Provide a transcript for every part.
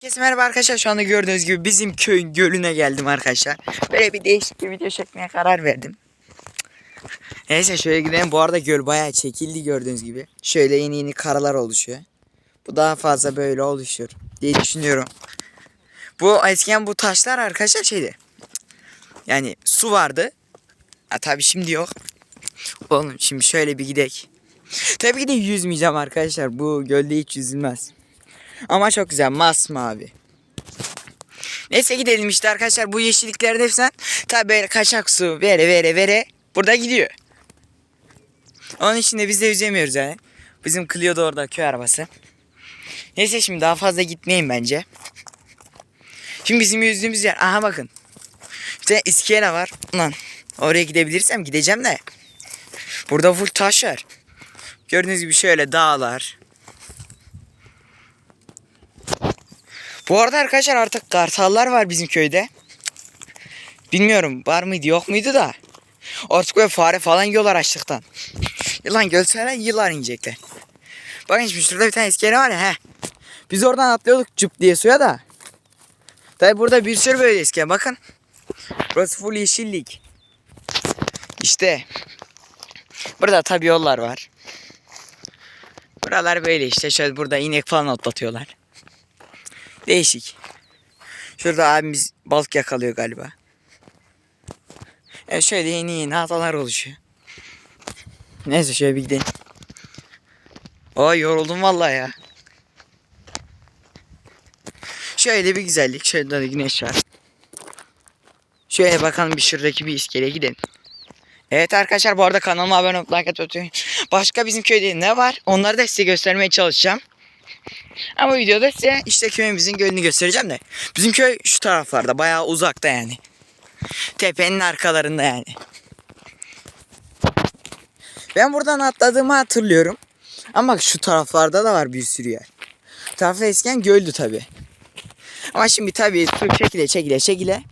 Herkese merhaba arkadaşlar şu anda gördüğünüz gibi bizim köyün gölüne geldim arkadaşlar. Böyle bir değişik bir video çekmeye karar verdim. Neyse şöyle gidelim. Bu arada göl bayağı çekildi gördüğünüz gibi. Şöyle yeni yeni karalar oluşuyor. Bu daha fazla böyle oluşuyor diye düşünüyorum. Bu eskiden bu taşlar arkadaşlar şeydi. Yani su vardı. Ha, tabii şimdi yok. Oğlum şimdi şöyle bir gidek. Tabii ki de yüzmeyeceğim arkadaşlar. Bu gölde hiç yüzülmez. Ama çok güzel masmavi. Neyse gidelim işte arkadaşlar bu yeşilliklerin hepsinden tabi böyle kaçak su vere vere vere burada gidiyor. Onun için de biz de yüzemiyoruz yani. Bizim Clio da orada köy arabası. Neyse şimdi daha fazla gitmeyin bence. Şimdi bizim yüzdüğümüz yer aha bakın. İşte iskele var. Lan oraya gidebilirsem gideceğim de. Burada full taş var. Gördüğünüz gibi şöyle dağlar. Bu arada arkadaşlar artık kartallar var bizim köyde. Bilmiyorum var mıydı yok muydu da. Artık böyle fare falan yiyorlar açlıktan. Yılan görseler yılan inecekler. Bakın şimdi şurada bir tane iskele var ya. Heh. Biz oradan atlıyorduk cıp diye suya da. Tabi burada bir sürü böyle iskele bakın. Burası full yeşillik. İşte. Burada tabi yollar var. Buralar böyle işte. Şöyle burada inek falan otlatıyorlar. Değişik. Şurada abimiz balık yakalıyor galiba. Evet şöyle yeni yeni hatalar oluşuyor. Neyse şöyle bir gidelim. Oy yoruldum vallahi ya. Şöyle bir güzellik. Şöyle de güneş var. Şöyle bakalım bir şuradaki bir iskeleye gidelim. Evet arkadaşlar bu arada kanalıma abone olup like atmayı Başka bizim köyde ne var? Onları da size göstermeye çalışacağım. Ama videoda size işte köyümüzün gölünü göstereceğim de. Bizim köy şu taraflarda bayağı uzakta yani. Tepenin arkalarında yani. Ben buradan atladığımı hatırlıyorum. Ama şu taraflarda da var bir sürü yer. Tarafta eskiden göldü tabi. Ama şimdi tabi su çekile çekile çekile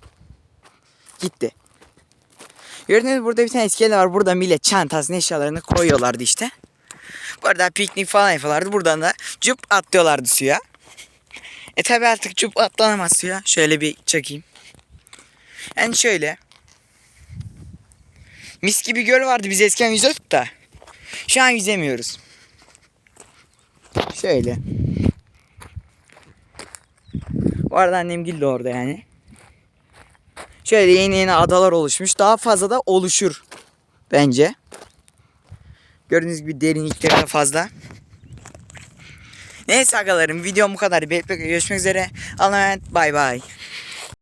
gitti. Gördüğünüz burada bir tane iskele var. Burada millet çantasını eşyalarını koyuyorlardı işte. Bu arada piknik falan yapıyorlardı. Buradan da cüp atlıyorlardı suya. E tabi artık cüp atlanamaz suya. Şöyle bir çekeyim. Yani şöyle. Mis gibi göl vardı biz eskiden yüzüyorduk da. Şu an yüzemiyoruz. Şöyle. Bu arada annem gildi orada yani. Şöyle yeni yeni adalar oluşmuş. Daha fazla da oluşur. Bence. Gördüğünüz gibi derinlikleri de fazla. Neyse agalarım videom bu kadar. Bekle görüşmek üzere. Allah'a emanet. Bay bay.